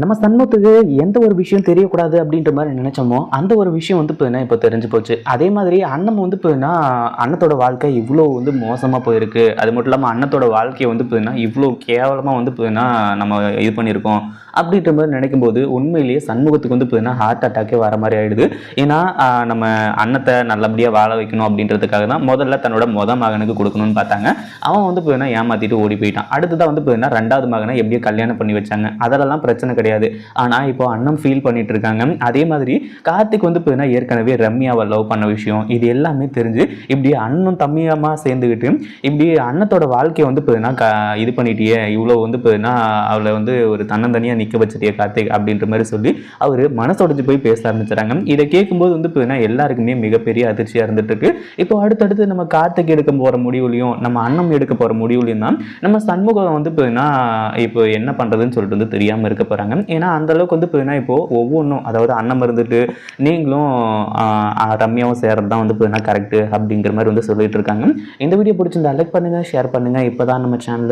நம்ம சண்முகத்துக்கு எந்த ஒரு விஷயம் தெரியக்கூடாது அப்படின்ற மாதிரி நினைச்சோமோ அந்த ஒரு விஷயம் வந்து இப்போ இப்போ தெரிஞ்சு போச்சு. அதே மாதிரி அண்ணன் வந்து இப்போனா அண்ணத்தோட வாழ்க்கை இவ்வளோ வந்து மோசமாக போயிருக்கு. அது மட்டும் இல்லாமல் அண்ணத்தோட வாழ்க்கையை வந்து இப்போனா இவ்வளோ கேவலமாக வந்து இப்போனா நம்ம இது பண்ணியிருக்கோம் அப்படின்ற மாதிரி நினைக்கும் போது உண்மையிலேயே சண்முகத்துக்கு வந்து இப்போனா ஹார்ட் அட்டாக்கே வர மாதிரி ஆயிடுது. ஏன்னா நம்ம அன்னத்தை நல்லபடியாக வாழ வைக்கணும் அப்படின்றதுக்காக தான் முதல்ல தன்னோட மொத மகனுக்கு கொடுக்கணும்னு பார்த்தாங்க. அவன் வந்து இப்போனா ஏமாற்றிட்டு ஓடி போயிட்டான். அடுத்ததான் வந்து இப்போனா ரெண்டாவது மகனை எப்படியோ கல்யாணம் பண்ணி வச்சாங்க. அதெல்லாம் பிரச்சனை கிடையாது. ஆனால் இப்போ அண்ணன் ஃபீல் பண்ணிட்டு இருக்காங்க அதே மாதிரி கார்த்திக் வந்து பார்த்தீங்கன்னா ஏற்கனவே ரம்யாவை லவ் பண்ண விஷயம் இது எல்லாமே தெரிஞ்சு இப்படி அண்ணன் தம்மியமாக சேர்ந்துக்கிட்டு இப்படி அண்ணத்தோட வாழ்க்கையை வந்து இப்போ இது பண்ணிட்டியே இவ்வளோ வந்து பார்த்தீங்கன்னா அவளை வந்து ஒரு தன்னந்தனியாக நிற்க வச்சிட்டியே கார்த்திக் அப்படின்ற மாதிரி சொல்லி அவர் மனசொடைஞ்சு போய் பேச ஆரம்பிச்சுறாங்க இதை கேட்கும்போது வந்து பார்த்தீங்கன்னா எல்லாருக்குமே மிகப்பெரிய அதிர்ச்சியாக இருந்துட்டு இருக்கு இப்போ அடுத்தடுத்து நம்ம கார்த்திக் எடுக்க போகிற முடிவுலையும் நம்ம அண்ணம் எடுக்க போகிற முடிவுலையும் தான் நம்ம சண்முகம் வந்து இப்போ இப்போ என்ன பண்ணுறதுன்னு சொல்லிட்டு வந்து தெரியாமல் இருக்க போகிறாங்க ஏன்னா அந்த அளவுக்கு வந்து இப்போ இப்போ ஒவ்வொன்றும் அதாவது அண்ணன் இருந்துட்டு நீங்களும் ரம்யாவும் சேர்றது தான் வந்து இப்போ கரெக்டு அப்படிங்கிற மாதிரி வந்து சொல்லிட்டு இருக்காங்க. இந்த வீடியோ பிடிச்சிருந்தா லைக் பண்ணுங்கள் ஷேர் பண்ணுங்கள் இப்போ தான் நம்ம சேனலுக்கு